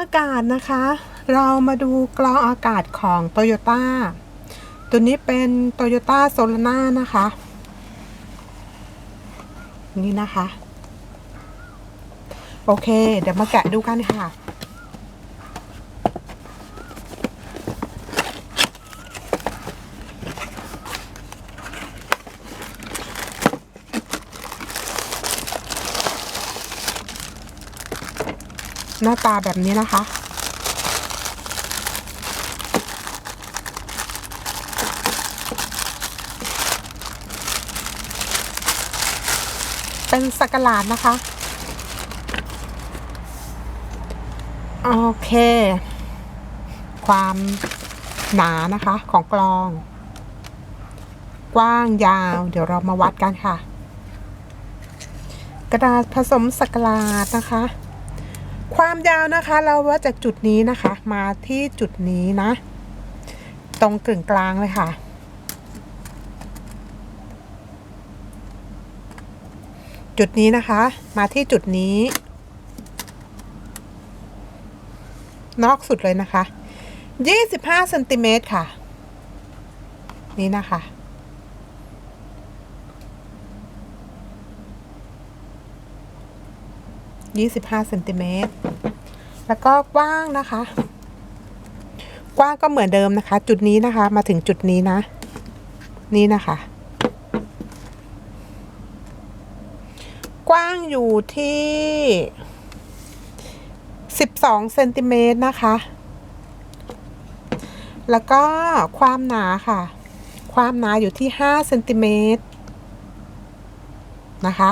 อากาศนะคะ เรามาดูกรองอากาศของ Toyota ตัวนี้เป็น Toyota s o l a n a นะคะ นี่นะคะ โอเค เดี๋ยวมาแกะดูกันค่ะ หน้าตาแบบนี้นะคะ เป็นสักหลาดนะคะ โอเค ความหนานะคะของกลอง กว้างยาว เดี๋ยวเรามาวัดกันค่ะ กระดาษผสมสักหลาดนะคะ ความยาวนะคะ เราวัดจากจุดนี้นะคะ มาที่จุดนี้นะ ตรงกึ่งกลางเลยค่ะ จุดนี้นะคะ มาที่จุดนี้ นอกสุดเลยนะคะ 25เซนติเมตรค่ะ นี่นะคะ 25เซนติเมตรแล้วก็กว้างนะคะ กว้างก็เหมือนเดิมนะคะ จุดนี้นะคะ มาถึงจุดนี้นะ นี่นะคะ กว้างอยู่ที่ 12เซนติเมตรนะคะ แล้วก็ความหนาค่ะ ความหนาอยู่ที่5เซนติเมตรนะคะ